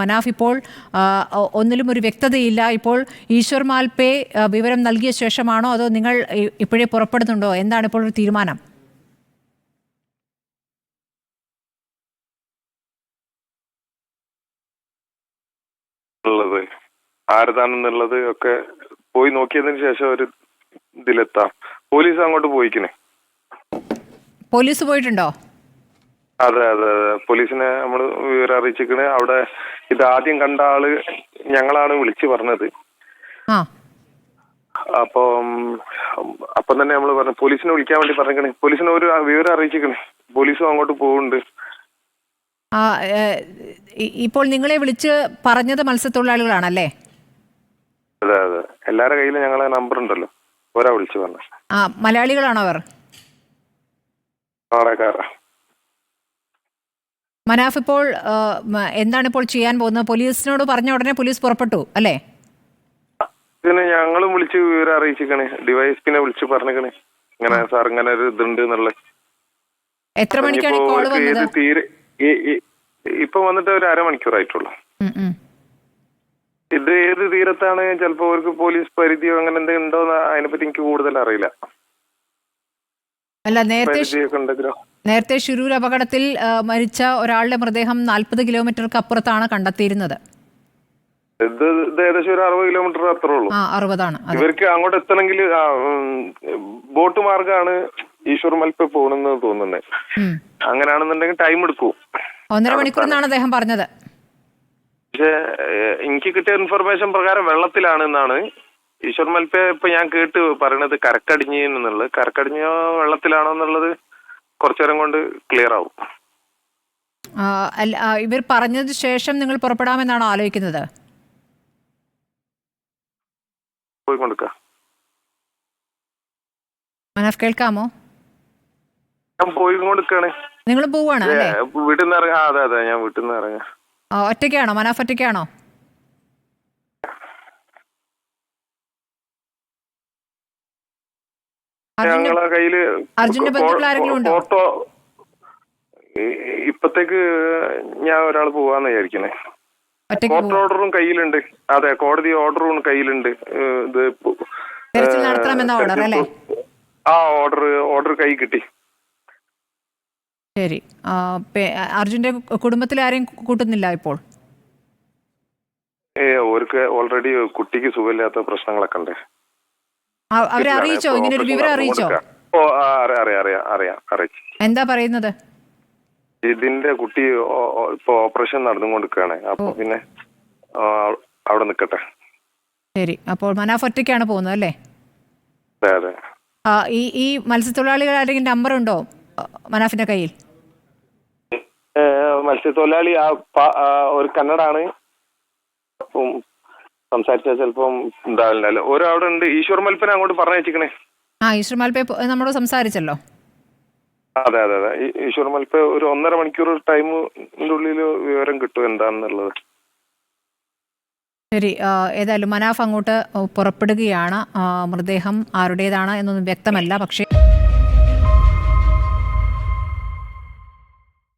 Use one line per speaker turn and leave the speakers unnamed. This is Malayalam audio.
മനാഫ് ഇപ്പോൾ ഒന്നിലും ഒരു വ്യക്തതയില്ല. ഇപ്പോൾ ഈശ്വർ മാൽപേ വിവരം നൽകിയ ശേഷമാണോ അതോ നിങ്ങൾ ഇപ്പോഴേ പുറപ്പെടുന്നുണ്ടോ? എന്താണ് ഇപ്പോൾ ഒരു തീരുമാനം?
ആരതാണെന്നുള്ളത് ഒക്കെ പോയി നോക്കിയതിന് ശേഷം ഒരു ഇതിലെത്താം. പോലീസ് അങ്ങോട്ട് പോയിക്കണേ
പോലീസ് പോയിട്ടുണ്ടോ?
അതെ അതെ അതെ. പോലീസിനെ നമ്മൾ വിവരം അറിയിച്ചിരിക്കണ്. അവിടെ ഇത് ആദ്യം കണ്ട ആൾ ഞങ്ങളാണ് വിളിച്ചു പറഞ്ഞത്. അപ്പം അപ്പം തന്നെ നമ്മൾ പറഞ്ഞു പോലീസിനെ വിളിക്കാൻ വേണ്ടി പറഞ്ഞിക്കണേ പോലീസിനെ ഒരു വിവരം അറിയിച്ചിക്കണേ പോലീസും അങ്ങോട്ട് പോകുന്നുണ്ട്
ഇപ്പോൾ നിങ്ങളെ വിളിച്ച് പറഞ്ഞത് മത്സ്യത്തൊഴിലാളികളാണല്ലേ?
അതെ അതെ. എല്ലാരുടെ കയ്യിലും ഞങ്ങളെ നമ്പർ ഉണ്ടല്ലോ. ഒരാ വിളിച്ചു പറഞ്ഞു
ആ മലയാളികളാണോ അവർ?
നാടകക്കാരാ
മനാഫ് ഇപ്പോൾ എന്താണ് ഇപ്പോൾ ചെയ്യാൻ പോകുന്നത്? പോലീസിനോട് പറഞ്ഞ ഉടനെ പോലീസ് പുറപ്പെട്ടു അല്ലേ?
പിന്നെ ഞങ്ങളും വിളിച്ച് വിവരം അറിയിച്ചിക്കണേ ഡിവൈഎസ്പിനെ വിളിച്ച് പറഞ്ഞിക്കണേ ഇങ്ങനെ സാർ ഇങ്ങനെ ഒരു ഇതുണ്ട് എന്നുള്ള
എത്ര മണിക്കാണ്
അവർക്ക്
വന്നത്?
തീരെ ഇപ്പൊ വന്നിട്ട് ഒരു
അരമണിക്കൂർ ആയിട്ടുള്ളൂ.
ഇത് ഏത് തീരത്താണ്? ചിലപ്പോ അവർക്ക് പോലീസ് പരിധിയോ അങ്ങനെ എന്തെങ്കിലും ഉണ്ടോന്ന് അതിനെപ്പറ്റി എനിക്ക് കൂടുതൽ അറിയില്ല.
അല്ല നേരത്തെ നേരത്തെ ഷിരൂർ അപകടത്തിൽ മരിച്ച ഒരാളുടെ മൃതദേഹം നാൽപ്പത് കിലോമീറ്റർക്ക് അപ്പുറത്താണ് കണ്ടെത്തിയിരുന്നത്.
ഇത് ഏകദേശം ഒരു അറുപത് കിലോമീറ്റർ അത്രേ ഉള്ളൂ.
അറുപതാണ്.
ഇവർക്ക് അങ്ങോട്ട് എത്തണമെങ്കിൽ ബോട്ട് മാർഗമാണ് ഈശ്വർ മൽപ്പ പോകണമെന്ന് തോന്നുന്നത് അങ്ങനെയാണെന്നുണ്ടെങ്കിൽ ടൈം എടുക്കും.
ഒന്നര മണിക്കൂർ എന്നാണ് അദ്ദേഹം പറഞ്ഞത്.
പക്ഷെ എനിക്ക് കിട്ടിയ ഇൻഫർമേഷൻ പ്രകാരം വെള്ളത്തിലാണ് എന്നാണ്. ഈശ്വർ മൽപ്പ ഇപ്പൊ ഞാൻ കേട്ട് പറയണത് കരക്കടിഞ്ഞ് എന്നുള്ളത്. കരക്കടിഞ്ഞോ വെള്ളത്തിലാണോ എന്നുള്ളത് കുറച്ചു നേരം കൊണ്ട് ക്ലിയർ ആവും.
ഇവർ പറഞ്ഞതിന് ശേഷം നിങ്ങൾ പുറപ്പെടാമെന്നാണോ ആലോചിക്കുന്നത്? മനാഫ് കേൾക്കാമോ?
ഞാൻ
നിങ്ങൾ പോവാണ് അല്ലേ?
വീട്ടിൽ നിന്ന് ഇറങ്ങാം അതെ അതെ ഞാൻ വീട്ടിൽ നിന്ന് ഇറങ്ങാം.
ആ, ഒറ്റയ്ക്കാണോ? മനാഫ് ഒറ്റയ്ക്കാണോ?
ഞങ്ങളെ കയ്യിൽ
അർജുന്റെ ബന്ധുക്കൾ ആരെങ്കിലും ഉണ്ടോ?
ഫോട്ടോ ഇപ്പത്തേക്ക് ഞാൻ ഒരാൾ പോവാന്ന് വിചാരിക്കണേ കോർട്ട് ഓർഡറും കയ്യിലുണ്ട്. അതെ കോടതി ഓർഡറും കയ്യിലുണ്ട്. ഇത് ആ ഓർഡർ ഓർഡർ കൈ കിട്ടി.
ശരി. അർജുന്റെ കുടുംബത്തിൽ ആരെയും കൂട്ടുന്നില്ല ഇപ്പോൾ?
ഏ ഓർക്ക് ഓൾറെഡി കുട്ടിക്ക് സുഖമില്ലാത്ത പ്രശ്നങ്ങളൊക്കെ ഉണ്ട്.
അവരെ അറിയിച്ചോ? ഇങ്ങനെ ഒരു വിവരം അറിയിച്ചോ?
ഓ ആ, അറിയാം അറിയാം അറിയാം അറിയാം അറിയിച്ചു.
എന്താ പറയുന്നത്?
ഇതിന്റെ കുട്ടി ഇപ്പൊ ഓപ്പറേഷൻ നടന്നുകൊണ്ടിരിക്കുകയാണ്. അപ്പൊ പിന്നെ അവിടെ നിക്കട്ടെ
ശരി. അപ്പോൾ മനാഫ് ഒറ്റയ്ക്കാണ് പോകുന്നത് അല്ലേ?
അതെ
ഈ ഈ മത്സ്യത്തൊഴിലാളികൾ ആരെങ്കിലും നമ്പർ ഉണ്ടോ? മനാഫിന്റെ കയ്യിൽ.
മത്സ്യത്തൊഴിലാളി ആ ഒരു കന്നഡാണ്. സംസാരിച്ചാൽ ചിലപ്പം ഉണ്ടാവില്ല ഒരാളുടെ ഉണ്ട്. ഈശ്വർ മൽപ്പന അങ്ങോട്ട് പറഞ്ഞയച്ചിക്കണേ.
ആ ഈശ്വർ മൽപ്പ നമ്മളോട് സംസാരിച്ചല്ലോ.
അതെ അതെ അതെ. ഈശ്വർ മൽപ്പ ഒരു ഒന്നര മണിക്കൂർ ടൈമിന്റെ ഉള്ളിൽ വിവരം കിട്ടും എന്താണെന്നുള്ളത്
ശരി ഏതായാലും മനാഫ് അങ്ങോട്ട് പുറപ്പെടുകയാണ്. മൃതദേഹം ആരുടേതാണ് എന്നൊന്നും വ്യക്തമല്ല പക്ഷേ